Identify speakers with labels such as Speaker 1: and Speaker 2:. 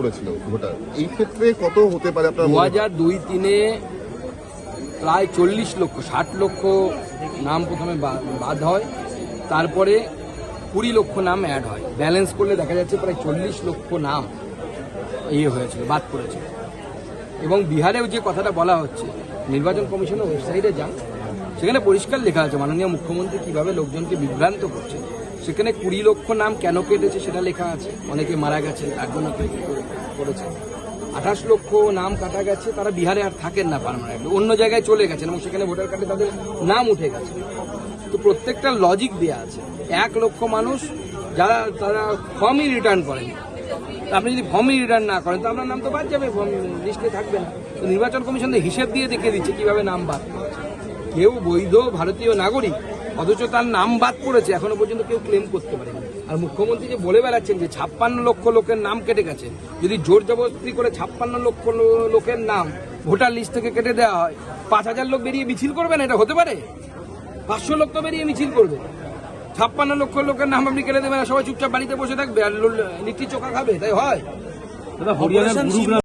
Speaker 1: করেছিল ভোটার। এই ক্ষেত্রে কত হতে পারে আপনার
Speaker 2: দু হাজার দুই তিনে প্রায় চল্লিশ লক্ষ, ষাট লক্ষ নাম প্রথমে বাদ হয়। তারপরে কুড়ি লক্ষ নাম অ্যাড হয়। ব্যালেন্স করলে দেখা যাচ্ছে প্রায় চল্লিশ লক্ষ নাম ইয়ে হয়েছিল, বাদ পড়েছে এবং বিহারেও যে কথাটা বলা হচ্ছে, নির্বাচন কমিশনের ওয়েবসাইটে যান, সেখানে পরিষ্কার লেখা আছে, মাননীয় মুখ্যমন্ত্রী কীভাবে লোকজনকে বিভ্রান্ত করছে সেখানে কুড়ি লক্ষ নাম কেন কেটেছে সেটা লেখা আছে। অনেকে মারা গেছে, তার জন্য করেছে? আঠাশ লক্ষ নাম কাটা গেছে, তারা বিহারে আর থাকেন না পারমানেন্ট অন্য জায়গায় চলে গেছেন এবং সেখানে ভোটার কার্ডে তাদের নাম উঠে গেছে। তো প্রত্যেকটা লজিক দেওয়া আছে। এক লক্ষ মানুষ যারা, তারা ফর্মই রিটার্ন করেন। আপনি যদি ফর্মই রিটার্ন না করেন, তো আপনার নাম তো বাদ যাবে ফর্ম লিস্টে থাকবে না। তো নির্বাচন কমিশন হিসেব দিয়ে দেখিয়ে দিচ্ছে কীভাবে নাম বাদ। কেউ বৈধ ভারতীয় নাগরিক অথচ তার নাম বাদ পড়েছে এখনও পর্যন্ত কেউ ক্লেম করতে পারে আর মুখ্যমন্ত্রী যে বলে বেড়াচ্ছেন যে ছাপ্পান্ন লক্ষ লোকের নাম কেটে গেছে যদি জোর জবরদস্তি করে ছাপ্পান্ন লক্ষ লোকের নাম ভোটার লিস্ট থেকে কেটে দেওয়া হয় পাঁচ হাজার লোক বেরিয়ে মিছিল করবে না? এটা হতে পারে? পাঁচশো লোক তো বেরিয়ে মিছিল করবে। ছাপ্পান্ন লক্ষ লোকের নাম আপনি কেটে দেবেন সবাই চুপচাপ বাড়িতে বসে থাকবে আর লিট্টি চোখা খাবে তাই হয়?